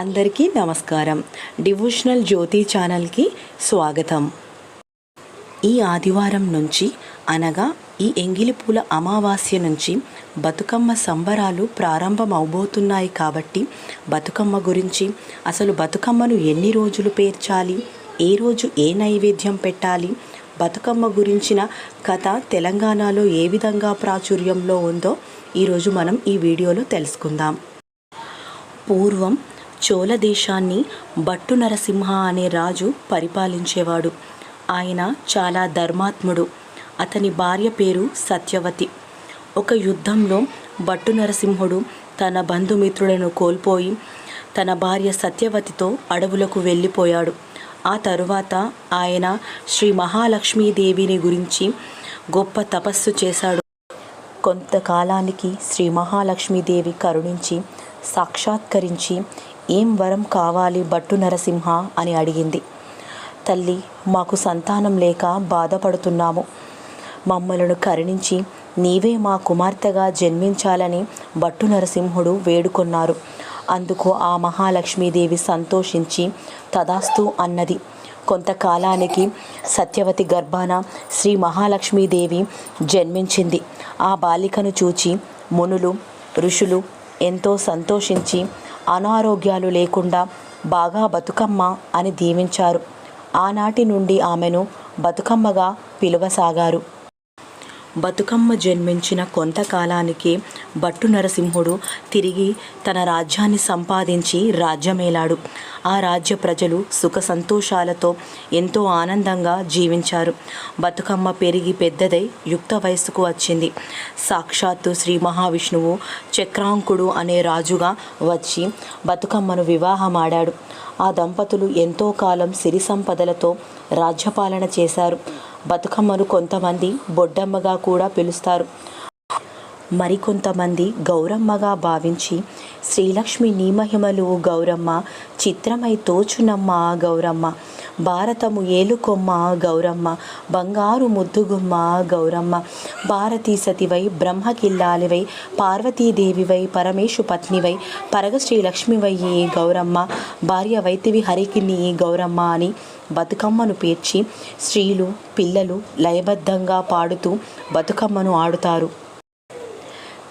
అందరికీ నమస్కారం. డివోషనల్ జ్యోతి ఛానల్కి స్వాగతం. ఈ ఆదివారం నుంచి అనగా ఈ ఎంగిలిపూల అమావాస్య నుంచి బతుకమ్మ సంబరాలు ప్రారంభమవబోతున్నాయి కాబట్టి బతుకమ్మ గురించి అసలు బతుకమ్మను ఎన్ని రోజులు పేర్చాలి ఏ రోజు ఏ నైవేద్యం పెట్టాలి బతుకమ్మ గురించిన కథ తెలంగాణలో ఏ విధంగా ప్రాచుర్యంలో ఉందో ఈరోజు మనం ఈ వీడియోలో తెలుసుకుందాం. పూర్వం చోళ దేశాన్ని భట్టు నరసింహ అనే రాజు పరిపాలించేవాడు. ఆయన చాలా ధర్మాత్ముడు. అతని భార్య పేరు సత్యవతి. ఒక యుద్ధంలో భట్టు నరసింహుడు తన బంధుమిత్రులను కోల్పోయి తన భార్య సత్యవతితో అడవులకు వెళ్ళిపోయాడు. ఆ తరువాత ఆయన శ్రీ మహాలక్ష్మీదేవిని గురించి గొప్ప తపస్సు చేశాడు. కొంతకాలానికి శ్రీ మహాలక్ష్మీదేవి కరుణించి సాక్షాత్కరించి ఏం వరం కావాలి భట్టు నరసింహ అని అడిగింది. తల్లి మాకు సంతానం లేక బాధపడుతున్నాము. మమ్మలను కరుణించి నీవే మా కుమార్తెగా జన్మించాలని భట్టు నరసింహుడు వేడుకొన్నారు. అందుకు ఆ మహాలక్ష్మీదేవి సంతోషించి తదాస్తు అన్నది. కొంతకాలానికి సత్యవతి గర్భాన శ్రీ మహాలక్ష్మీదేవి జన్మించింది. ఆ బాలికను చూచి మునులు ఋషులు ఎంతో సంతోషించి అనారోగ్యాలు లేకుండా బాగా బతుకమ్మ అని దీవించారు. ఆనాటి నుండి ఆమెను బతుకమ్మగా పిలువసాగారు. బతుకమ్మ జన్మించిన కొంతకాలానికి భట్టు నరసింహుడు తిరిగి తన రాజ్యాన్ని సంపాదించి రాజ్యమేలాడు. ఆ రాజ్య ప్రజలు సుఖ సంతోషాలతో ఎంతో ఆనందంగా జీవించారు. బతుకమ్మ పెరిగి పెద్దదై యుక్త వయస్సుకు వచ్చింది. సాక్షాత్తు శ్రీ మహావిష్ణువు చక్రాంకుడు అనే రాజుగా వచ్చి బతుకమ్మను వివాహమాడాడు. ఆ దంపతులు ఎంతో కాలం సిరి సంపదలతో రాజ్యపాలన చేశారు. బతుకమ్మను కొంతమంది బొడ్డమ్మగా కూడా పిలుస్తారు. మరికొంతమంది గౌరమ్మగా భావించి శ్రీలక్ష్మి నీమహిమలు గౌరమ్మ చిత్రమై తోచునమ్మ గౌరమ్మ. భారతము ఏలుకొమ్మ గౌరమ్మ. బంగారు ముద్దుగుమ్మ గౌరమ్మ. భారతీ సతివై బ్రహ్మకిల్లాలివై పార్వతీదేవివై పరమేశు పత్నివై పరగ శ్రీలక్ష్మివయ్యి గౌరమ్మ. భార్య వైతివి హరికిని గౌరమ్మ అని బతుకమ్మను పేర్చి స్త్రీలు పిల్లలు లయబద్ధంగా పాడుతూ బతుకమ్మను ఆడుతారు.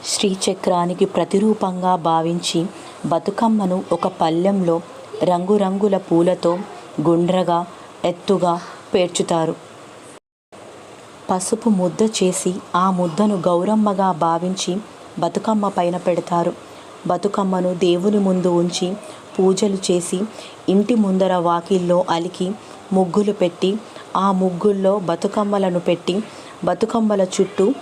శ్రీచక్రానికి ప్రతిరూపంగా భావించి బతుకమ్మను ఒక పల్లెంలో రంగురంగుల పూలతో గుండ్రగా ఎత్తుగా పేర్చుతారు. పసుపు ముద్ద చేసి ఆ ముద్దను గౌరమ్మగా భావించి బతుకమ్మ పైన పెడతారు. బతుకమ్మను దేవుని ముందు ఉంచి పూజలు చేసి ఇంటి ముందర వాకిల్లో అలికి ముగ్గులు పెట్టి ఆ ముగ్గుల్లో బతుకమ్మలను పెట్టి బతుకమ్మల చుట్టూ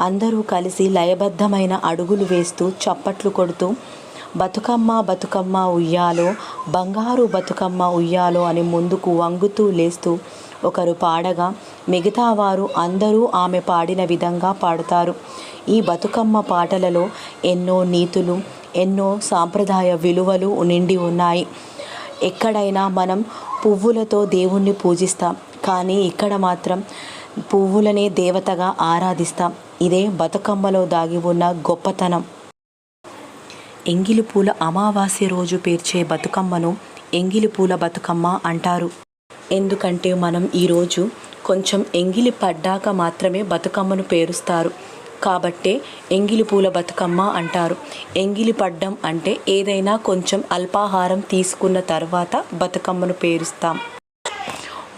అందరూ కలిసి లయబద్ధమైన అడుగులు వేస్తూ చప్పట్లు కొడుతూ బతుకమ్మ బతుకమ్మ ఉయ్యాలో బంగారు బతుకమ్మ ఉయ్యాలో అని ముందుకు వంగుతూ లేస్తూ ఒకరు పాడగా మిగతా వారు అందరూ ఆమె పాడిన విధంగా పాడుతారు. ఈ బతుకమ్మ పాటలలో ఎన్నో నీతులు ఎన్నో సాంప్రదాయ విలువలు నిండి ఉన్నాయి. ఎక్కడైనా మనం పువ్వులతో దేవుణ్ణి పూజిస్తాం కానీ ఇక్కడ మాత్రం పువ్వులనే దేవతగా ఆరాధిస్తాం. ఇదే బతుకమ్మలో దాగి ఉన్న గొప్పతనం. ఎంగిలి పూల అమావాస్య రోజు పేర్చే బతుకమ్మను ఎంగిలి పూల బతుకమ్మ అంటారు. ఎందుకంటే మనం ఈరోజు కొంచెం ఎంగిలి పడ్డాక మాత్రమే బతుకమ్మను పేరుస్తారు. కాబట్టే ఎంగిలి పూల బతుకమ్మ అంటారు. ఎంగిలి పడ్డం అంటే ఏదైనా కొంచెం అల్పాహారం తీసుకున్న తర్వాత బతుకమ్మను పేరుస్తాం.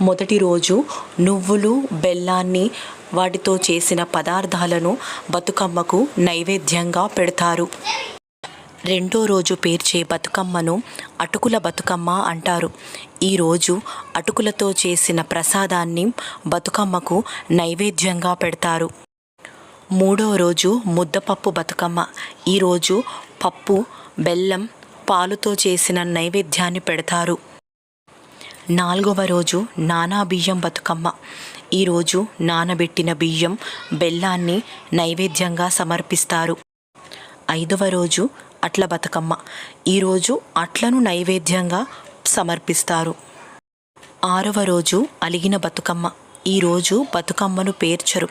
మొదటి రోజు నువ్వులు బెల్లాన్ని వాటితో చేసిన పదార్థాలను బతుకమ్మకు నైవేద్యంగా పెడతారు. రెండో రోజు పేర్చే బతుకమ్మను అటుకుల బతుకమ్మ అంటారు. ఈరోజు అటుకులతో చేసిన ప్రసాదాన్ని బతుకమ్మకు నైవేద్యంగా పెడతారు. మూడో రోజు ముద్దపప్పు బతుకమ్మ. ఈరోజు పప్పు బెల్లం పాలుతో చేసిన నైవేద్యాన్ని పెడతారు. నాలుగవ రోజు నానా బియ్యం బతుకమ్మ. ఈరోజు నానబెట్టిన బియ్యం బెల్లాన్ని నైవేద్యంగా సమర్పిస్తారు. ఐదవ రోజు అట్ల బతుకమ్మ. ఈరోజు అట్లను నైవేద్యంగా సమర్పిస్తారు. ఆరవ రోజు అలిగిన బతుకమ్మ. ఈరోజు బతుకమ్మను పేర్చరు.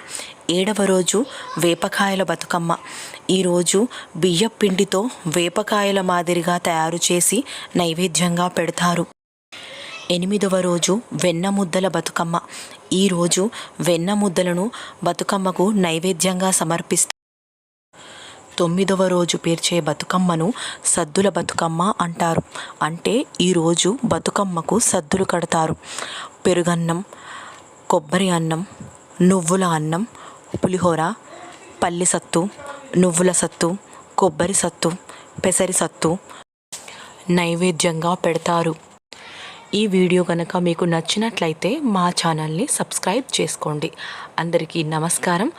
ఏడవ రోజు వేపకాయల బతుకమ్మ. ఈరోజు బియ్యం పిండితో వేపకాయల మాదిరిగా తయారు చేసి నైవేద్యంగా పెడతారు. ఎనిమిదవ రోజు వెన్న ముద్దల బతుకమ్మ. ఈరోజు వెన్న ముద్దలను బతుకమ్మకు నైవేద్యంగా సమర్పిస్తారు. తొమ్మిదవ రోజు పేర్చే బతుకమ్మను సద్దుల బతుకమ్మ అంటారు. అంటే ఈరోజు బతుకమ్మకు సద్దులు కడతారు. పెరుగన్నం కొబ్బరి అన్నం నువ్వుల అన్నం పులిహోర పల్లి సత్తు నువ్వుల సత్తు కొబ్బరి సత్తు పెసరి సత్తు నైవేద్యంగా పెడతారు. ఈ వీడియో కనుక మీకు నచ్చినట్లయితే మా ఛానల్ని సబ్స్క్రైబ్ చేసుకోండి. అందరికీ నమస్కారం.